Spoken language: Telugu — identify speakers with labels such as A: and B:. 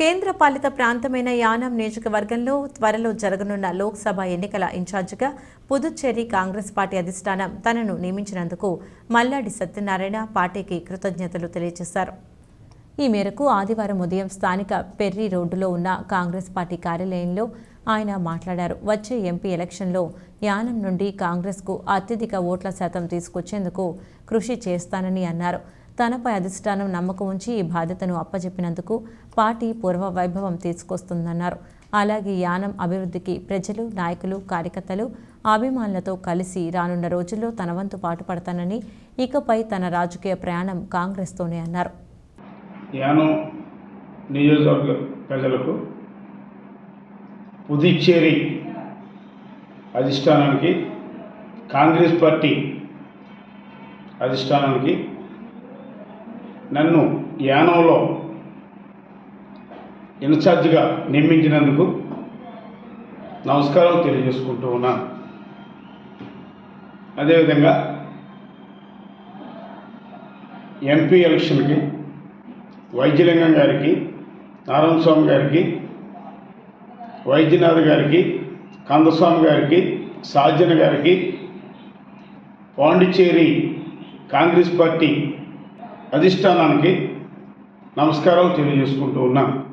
A: కేంద్ర పాలిత ప్రాంతమైన యానాం నియోజకవర్గంలో త్వరలో జరగనున్న లోక్సభ ఎన్నికల ఇన్ఛార్జిగా పుదుచ్చేరి కాంగ్రెస్ పార్టీ అధిష్టానం తనను నియమించినందుకు మల్లాడి సత్యనారాయణ పార్టీకి కృతజ్ఞతలు తెలియజేశారు. ఈ మేరకు ఆదివారం ఉదయం స్థానిక పెర్రి రోడ్డులో ఉన్న కాంగ్రెస్ పార్టీ కార్యాలయంలో ఆయన మాట్లాడారు. వచ్చే ఎంపీ ఎలక్షన్లో యానం నుండి కాంగ్రెస్కు అత్యధిక ఓట్ల శాతం తీసుకొచ్చేందుకు కృషి చేస్తానని అన్నారు. తనపై అధిష్టానం నమ్మకం ఉంచి ఈ బాధ్యతను అప్పజెప్పినందుకు పార్టీ పూర్వ వైభవం తీసుకొస్తుందన్నారు. అలాగే యానం అభివృద్ధికి ప్రజలు నాయకులు కార్యకర్తలు అభిమానులతో కలిసి రానున్న రోజుల్లో తన వంతు పాటుపడతానని ఇకపై తన రాజకీయ ప్రయాణం కాంగ్రెస్తోనే అన్నారు.
B: యానం నియోజకవర్గ ప్రజలకు పుదుచ్చేరి అధిష్టానానికి కాంగ్రెస్ పార్టీ అధిష్టానానికి నన్ను యానంలో ఇన్ఛార్జిగా నియమించినందుకు నమస్కారం తెలియజేసుకుంటూ ఉన్నాను అదేవిధంగా ఎంపీ ఎలక్షన్కి వైద్యలింగం గారికి నారాయణ స్వామి గారికి వైద్యనాథ్ గారికి కందస్వామి గారికి సాజన గారికి పాండిచ్చేరి కాంగ్రెస్ పార్టీ అధిష్టానానికి నమస్కారాలు తెలియజేసుకుంటూ ఉన్నాను